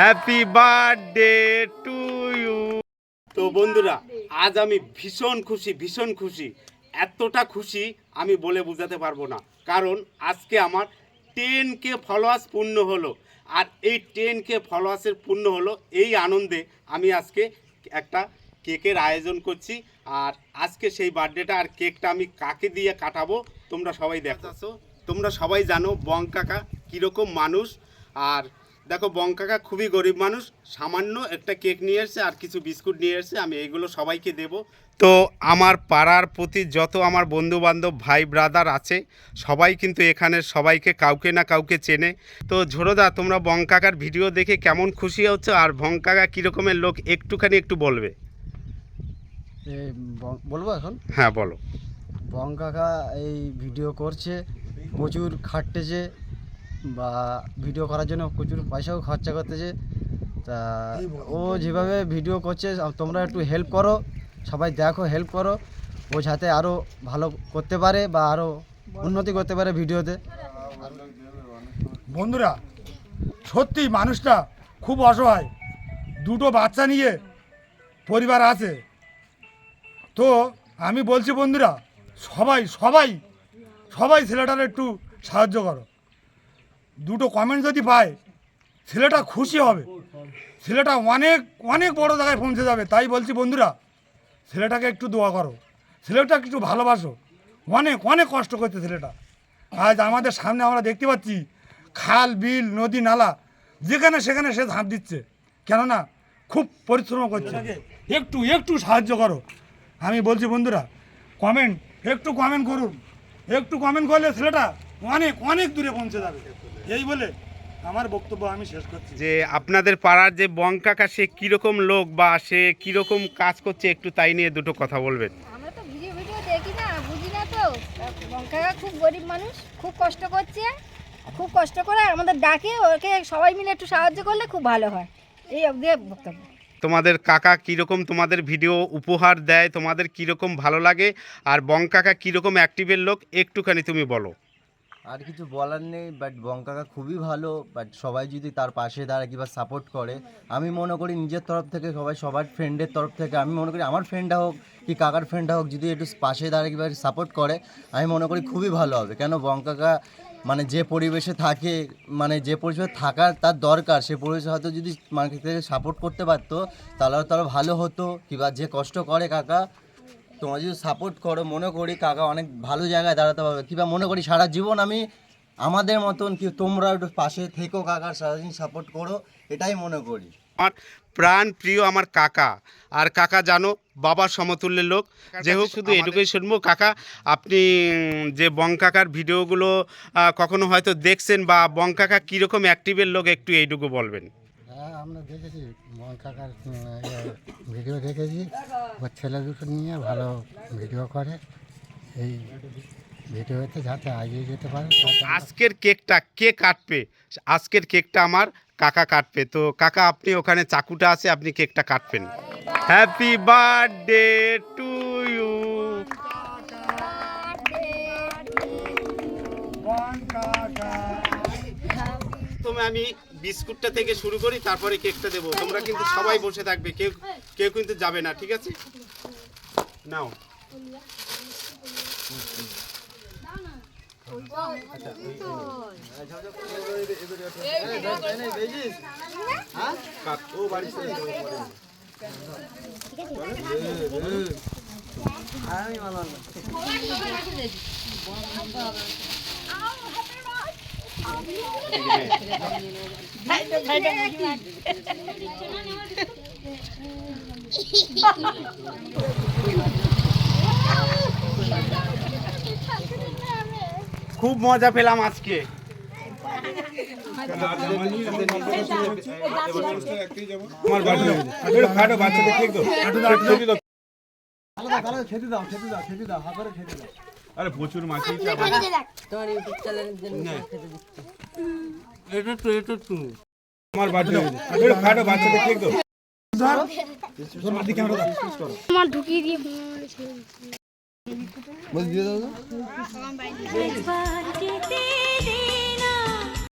Happy birthday to you তো বন্ধুরা আজ আমি ভীষণ খুশি ভীষণ খুশি। এতটা খুশি আমি বলে বোঝাতে পারব না। কারণ আজকে আমার টেন কে ফলোয়ার্স পূর্ণ হলো। আর এই টেন কে ফলোয়ার্সের পূর্ণ হলো এই আনন্দে আমি আজকে একটা কেকের আয়োজন করছি। আর আজকে সেই বার্থডেটা আর কেকটা আমি কাকে দিয়ে কাটাবো তোমরা সবাই দেখাচ্ছ তোমরা সবাই জানো বং কাকা কীরকম মানুষ। আর দেখো বঙ্কাকা খুবই গরিব মানুষ। সামান্য একটা কেক নিয়ে এসছে আর কিছু বিস্কুট নিয়ে এসছে আমি এইগুলো সবাইকে দেব। তো আমার পাড়ার প্রতি যত আমার বন্ধু বান্ধব ভাই ব্রাদার আছে সবাই কিন্তু এখানে সবাইকে কাউকে না কাউকে চেনে। তো ঝোড়োদা তোমরা বঙ্কাকার ভিডিও দেখে কেমন খুশি হচ্ছে আর বঙ্কাকা কীরকমের লোক একটুখানি একটু বলবে। বলব এখন? হ্যাঁ বলো। বঙ্কাকা এই ভিডিও করছে প্রচুর খাটতেছে বা ভিডিও করার জন্য প্রচুর পয়সাও খরচা করতেছে। তা ও যেভাবে ভিডিও করছে তোমরা একটু হেল্প করো সবাই দেখো হেল্প করো। ও যাতে আরও ভালো করতে পারে বা আরও উন্নতি করতে পারে ভিডিওতে। বন্ধুরা সত্যি মানুষটা খুব অসহায়। দুটো বাচ্চা নিয়ে পরিবার আছে। তো আমি বলছি বন্ধুরা সবাই সবাই সবাই ছেলেটার একটু সাহায্য করো। দুটো কমেন্ট যদি পায়, ছেলেটা খুশি হবে। ছেলেটা অনেক অনেক বড় জায়গায় পৌঁছে যাবে। তাই বলছি বন্ধুরা, ছেলেটাকে একটু দোয়া করো। ছেলেটাকে একটু ভালোবাসো। অনেক অনেক কষ্ট করছে ছেলেটা। আজ আমাদের সামনে আমরা দেখতে পাচ্ছি, খাল, বিল, নদী, নালা, যেখানে সেখানে সে ঝাঁপ দিচ্ছে। কেননা খুব পরিশ্রম করছে। একটু একটু সাহায্য করো। আমি বলছি বন্ধুরা কমেন্ট একটু কমেন্ট করুন। একটু কমেন্ট করলে ছেলেটা অনেক অনেক দূরে পৌঁছে যাবে। এই বলে আমার বক্তব্য আমি শেষ করছি। যে আপনাদের পাড়ার যে বং কাকা সে কীরকম লোক বা সে কীরকম কাজ করছে একটু তাই নিয়ে দুটো কথা বলবেন। আমরা তো ভিডিও ভিডিও দেখি না বুঝি না তো। লঙ্কা খুব গরিব মানুষ খুব কষ্ট করছে। খুব কষ্ট করে আমাদের ডাকে ওকে সবাই মিলে একটু সাহায্য করলে খুব ভালো হয়। এই অবধি বক্তব্য। তোমাদের কাকা কীরকম তোমাদের ভিডিও উপহার দেয় তোমাদের কীরকম ভালো লাগে আর বং কাকা কীরকম অ্যাক্টিভের লোক একটুখানি তুমি বলো। আর কিছু বলার নেই বাট বঙ্কাকা খুবই ভালো বাট সবাই যদি তার পাশে দাঁড়ায় কিংবা সাপোর্ট করে, আমি মনে করি নিজের তরফ থেকে সবাই, সবার ফ্রেন্ডের তরফ থেকে, আমি মনে করি আমার ফ্রেন্ডটা হোক কি কাকার ফ্রেন্ডটা হোক, যদি একটু পাশে দাঁড়ায় কিংবা সাপোর্ট করে, আমি মনে করি খুবই ভালো হবে। কেন বঙ্কাকা মানে যে পরিবেশে থাকে মানে যে পরিবেশে থাকার তার দরকার, সে পরিবেশে হয়তো যদি মাকে থেকে সাপোর্ট করতে পারতো, তাহলে আরও ভালো হতো, কিংবা যে কষ্ট করে কাকা তোমরা যদি সাপোর্ট করো মনে করি কাকা অনেক ভালো জায়গায় দাঁড়াতে পারবে। কিংবা মনে করি সারা জীবন আমি আমাদের মতন কি তোমরা একটু পাশে থেকো কাকার সারাদিন সাপোর্ট করো এটাই মনে করি। আমার প্রাণ প্রিয় আমার কাকা। আর কাকা জানো বাবার সমতুল্যের লোক। যে হোক শুধু এটুকুই শুনব কাকা আপনি যে বং কাকার ভিডিওগুলো কখনো হয়তো দেখছেন বা বং কাকা কীরকম অ্যাক্টিভের লোক একটু এইটুকু বলবেন। আমরা দেখেছি মোহন কাকার ভিডিও দেখেছি। ওর ছেলে দুটো নিয়ে ভালো ভিডিও করে। এই ভিডিওতে যাতে এগিয়ে যেতে পারে আজকের কেকটা কে কাটবে? আজকের কেকটা আমার কাকা কাটবে। তো কাকা আপনি ওখানে চাকুটা আছে আপনি কেকটা কাটবেন। হ্যাপি বার্থডে টু ইউ প্রথমে আমি বিস্কুটটা থেকে শুরু করি, তারপরে কেকটা দেবো। তোমরা কিন্তু সবাই বসে থাকবে, কেউ কেউ কিন্তু যাবে না, ঠিক আছে? নাও। কাট খেতে দাও চলে দাও খেতে দাও মজা খেতে আজকে আরে প্রচুর মাছ এটা তো এটা তো। আমার বাচ্চা খাটো বাচ্চাদের কেক তো আমার ঢুকিয়ে দিয়ে বল দিয়ে দাও